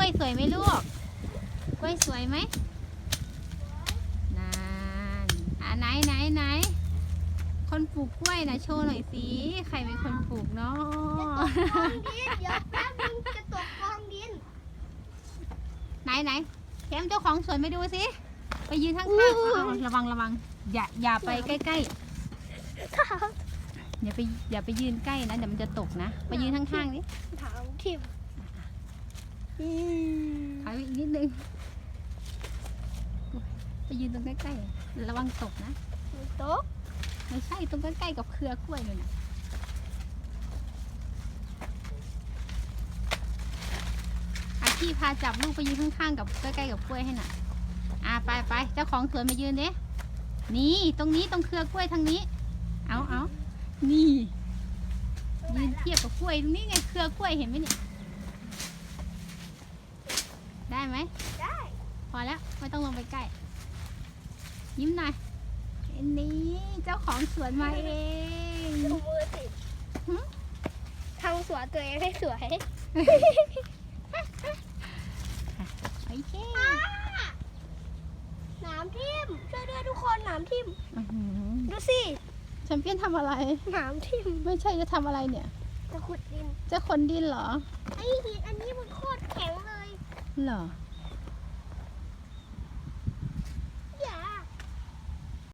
วยไหมลูก กล้วยสวยไหมนานอะไหนไหนไหน คนปลูกกล้วยนะโชว์หน่อยสิ ใครเป็นคนปลูกเนาะกองดินเดี๋ยวแป๊บนึงจะตกกองดิน ไหนไหนแคมเจ้าของสวนไปดูสิ ไปยืนข้างๆเอาระวังระวัง อย่าอย่าไปใกล้ๆอย่าไปอย่าไปยืนใกล้นะเดี๋ยวมันจะตกนะ ไปยืนข้างๆนี่ถามทิมอืม ถอยไปอีกนิดนึงไปยืนตรงใกล้ๆ ระวังตกนะโต๊ะไม่ใช่ตรงใกล้ๆกับเครือกล้วยเลยนะอาชีพาจับลูกไปยืนข้างๆ กับใกล้ๆกับกล้วยให้หน่อยอ่าไปไปเจ้าของสวนมายืนเด้นี่ตรงนี้ตรงเครือกล้วยทางนี้ เอาเอานี่ยืนเทียบกับกล้วยตรงนี้ไงเครือกล้วยเห็นไหมเนี่ย ได้ไหม ได้ พอแล้ว ไม่ต้องลงไปใกล้ ยิ้มหน่อยอันนี้เจ้าของสวนมาเองดูมือสิหึทำสวนตัวเองให้สวย โอเคหนามทิมช่วยด้วยทุกคนหนามทิมอื้อหือดูสิแชมเปี้ยนทำอะไร หนามทิมไม่ใช่จะทำอะไรเนี่ย จะขุดดินจะขนดินเหรอ ไอหินอันนี้มันโคตรแข็งเลย เหรอใ